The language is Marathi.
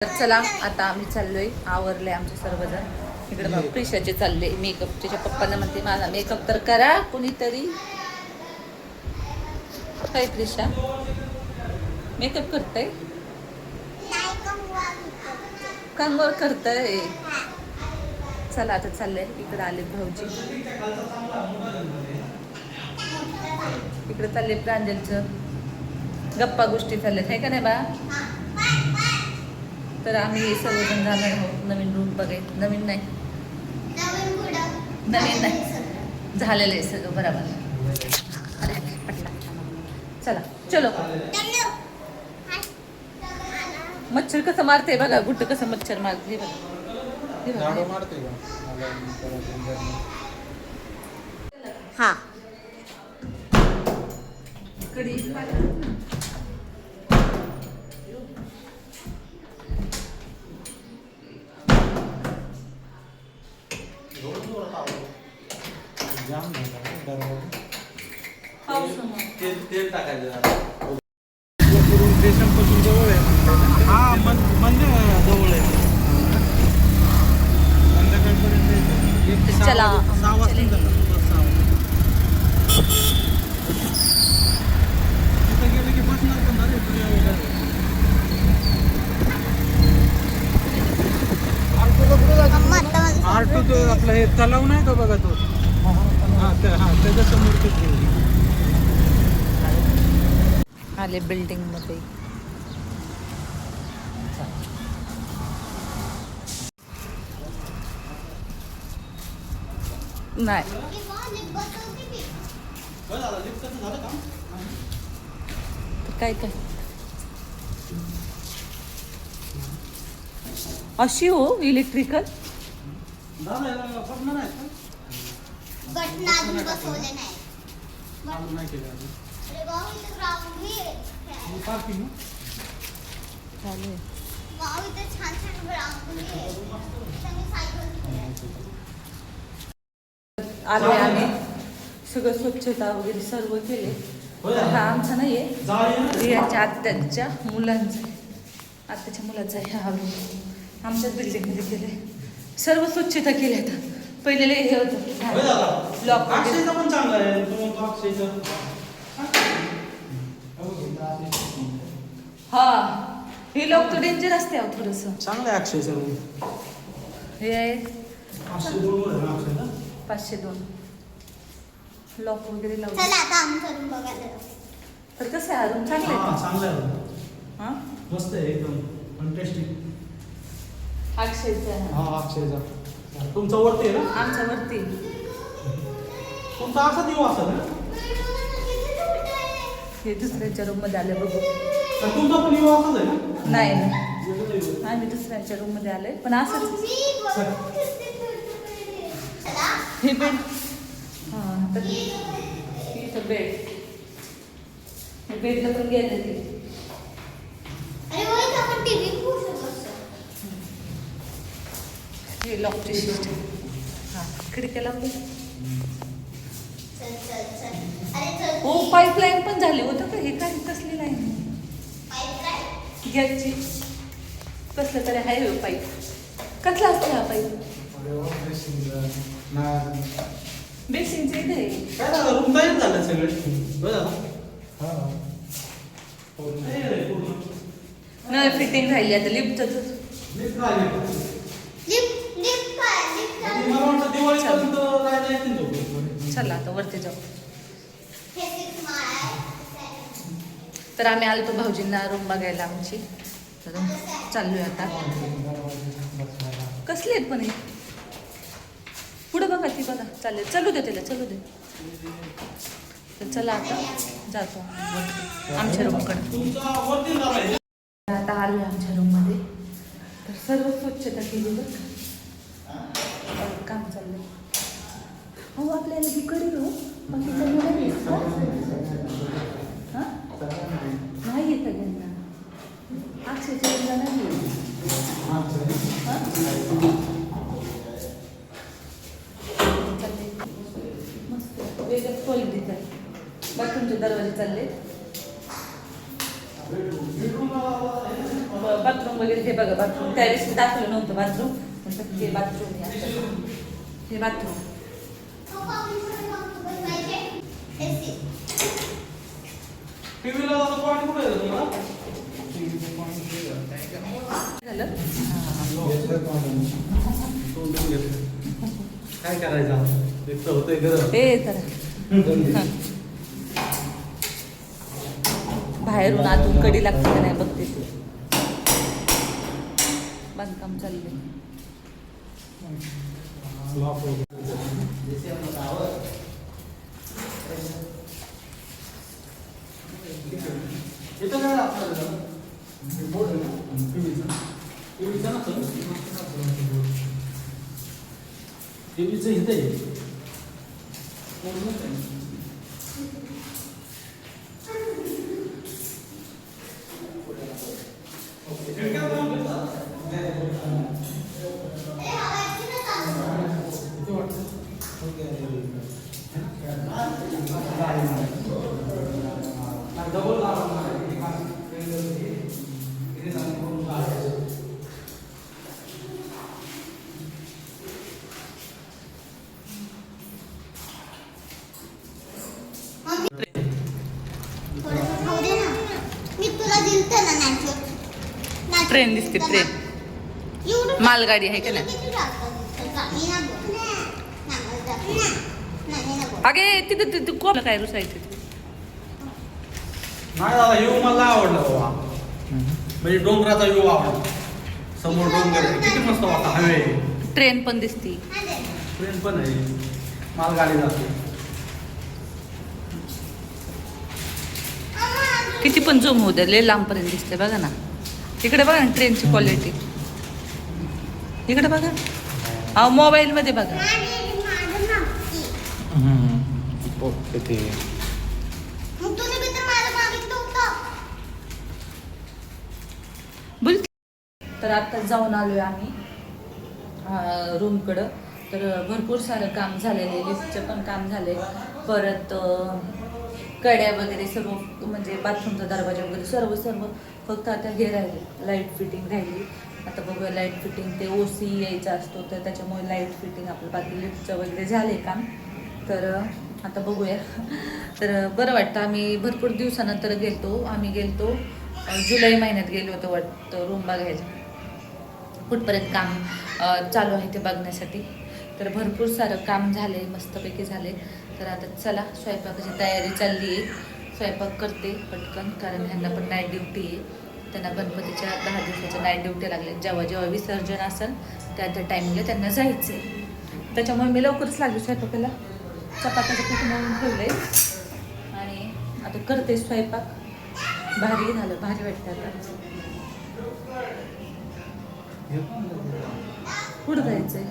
तर चला आता आम्ही चाललोय आवरले आमचे सर्वजण. इकडे बघ प्रिशाचे चालले मेकअप त्याच्या पप्पांना म्हणते माझा मेकअप तर करा कुणीतरी. काय प्रिशा. मेकअप करताय? कंगोळ करताय. चला आता चाललंय. इकडे आले भाऊजी. इकडे चालले प्रांजलचं. गप्पा गोष्टी चालल्यात. आहे का नाही बा? तर आम्ही सर्वजण जाणार आहोत. नवीन रूम बघाय नवीन नाही. नवीन नाही. झालेलं आहे सगळं. बरोबर. चला चलो. मच्छर कसं मारते बघा गुट्ट कसं मच्छर मारते हे बघा. हे तेल तेल टाकायचं स्टेशनपासून जवळ आहे हा मंदिर जवळ आहे संध्याकाळपर्यंत चला, सहा वाजता गेलं की बसणार तो आपला हे तलाव नाही का बघा तो? हा ते- हा त्याच्यासमोर ते. आले बिल्डिंगमध्ये. नाही. तर काय काय अशी हो इलेक्ट्रिकल दादा याला बसणार आहे का? बटन अजून बसवले नाही. चालू नाही केलं अजून. अरे भाऊ इथं ग्राउंड बी आहे. ही पार्किंग ना? चालेल. भाऊ इथं छान छान ग्राउंड बी आहे. त्यांनी सायकल खेळायची. आले आम्ही. सगळं स्वच्छता वगैरे सर्व केले. तर हा आमचा नाहीये जाळी आहे? रियाच्या आत्याच्या मुलांचा आहे. आत्याच्या मुलाचा आहे हा रूम आमच्याच बिल्डिंगमध्ये केले सर्व स्वच्छता केली आता पहिले हे होतं. दादा. लॉक अक्षयचं पण चांगलं आहे. तो म्हणतो अक्षयचं. हा. हे लॉक तर डेंजर असते अहो थोडंसं. चांगलं आहे अक्षयचं रूम हे आहे. अक्षय बरोबर आहे ना अक्षयला पाचशे दोन. लॉक वगैरे चला आता बघायला जाऊ. तर कसं आहे? रूम चांगलं हा आहे चांगलं आहे. का हा? मस्त आहे एकदम. फंटेस्टिक अक्षयचं आहे. हा अक्षयचा. तुमचा वरती आहे ना? आमच्या वरती. तुमचा असा दिवा असेल ना? हे दुसऱ्यांच्या रूममध्ये आले बघू. तर तुमचा पण दिवा असाच आहे ना? नाही नाही. आम्ही दुसऱ्यांच्या रूममध्ये आलोय पण असंच. हे बेड हा तर इथं बेड हे बेडला पण गेलं ते. अरे होय, इथं आपण TV बघू शकतो. हे लॉकची सिस्टम हा खिडक्या लावली हो पाईपलाईन पण झाली. होतं का? हे काय? कसली लाईन? गॅसची कसलं तरी आहे हो पाईप कसला असतो हा पाईप इथे. काय झालं? रूम तयार झालं सगळे. बरं झालं तयार आहे पूर्ण. नळ फिटिंग राहिली. आता लिफ्टच राहिली. मला वाटतं दिवाळीपर्यंत येतील. चला आता वरती जाऊ. तर आम्ही आलतो भाऊजींना रूम बघायला आमची. तर चाललोय आता. कसले आहेत पण हे? पुढे बघा ती बघा. चालेल चलू दे त्याला चलू दे. तर चला आता जातो. आमच्या रूमकडे. आता आलोय आमच्या रूममध्ये तर सर्व स्वच्छता केली. बरं, काम चाललंय हो आपल्याला तिकडे हो बाकी काही नाही येत का? हा? नाही येत त्यांना अक्षयच्या रूमला नाही येत. हा? चाललंय. मस्त वेगळंच क्वालिटीचं आहे बाथरूमचे दरवाजे चालले बाथरूम बाथरूम वगैरे हे बघा बाथरूम त्यावेळेस दाखवलं नव्हतं बाथरूम पण हे बाथरूम असं. हे बाथरूम काय करायचं एक तर होतंय गरम बाहेरून आतून कडी लागते का नाही बघते ते. बांधकाम चाललंय. इथं काय आपल्याला टीव्हीचं नसेल टीव्हीचं इथं आहे थोडंसं खाऊ दे ना मी तुला दिलतं ना नाचो नाचो ट्रेन दिसते, ट्रेन. मालगाडी आहे का नाही? अगे तिथं तिथं कोण काय रुसायचं ते? नाही दादा येऊ मला आवडलं बाबा म्हणजे डोंगराचा व्ह्यू आवडला समोर डोंगर आहे. किती मस्त वाटतं हवे ट्रेन पण दिसती. ट्रेन पण आहे मालगाडी जाते किती पण झूम होऊ दे लय लांबपर्यंत दिसते बघा ना इकडे बघा ना ट्रेनची क्वालिटी इकडे बघा. हा मोबाईल मध्ये बघा. ओके बोल तर आता जाऊन आलोय आम्ही रूमकडं तर भरपूर सारं काम झालेलं आहे लिफ्टचं पण काम झालंय. परत कड्या वगैरे सर्व म्हणजे बाथरूमचा दरवाजा वगैरे सर्व सर्व फक्त आता हे राहिले लाइट फिटिंग राहिली. आता बघूया लाइट फिटिंग ते ओ सी यायचा असतो तर त्याच्यामुळे लाइट फिटिंग आपलं बाकी लिफ्टचं वगैरे झाले काम. तर आता बघूया. तर बरं वाटतं आम्ही भरपूर दिवसानंतर गेलतो आम्ही गेलतो जुलै महिन्यात गेलो होतो वाटतं रूम बघायला. कुठपर्यंत काम चालू आहे ते बघण्यासाठी. तर भरपूर सारं काम झाले मस्तपैकी झाले तर आता चला स्वयंपाकाची तयारी चालली आहे. स्वयंपाक करते पटकन कारण ह्यांना पण नाईट ड्युटी आहे. त्यांना गणपतीच्या दहा दिवसाच्या नाईट ड्युटी लागले जेव्हा जेव्हा विसर्जन असेल त्या त्या टाईमला त्यांना जायचं आहे त्याच्यामुळे मी लवकरच लागली स्वयंपाकाला. चपात्याचं पीठ मळून ठेवलं आहे आणि आता करते स्वयंपाक. भारी झालं भारी वाटतं आता. कुठं जायचंय?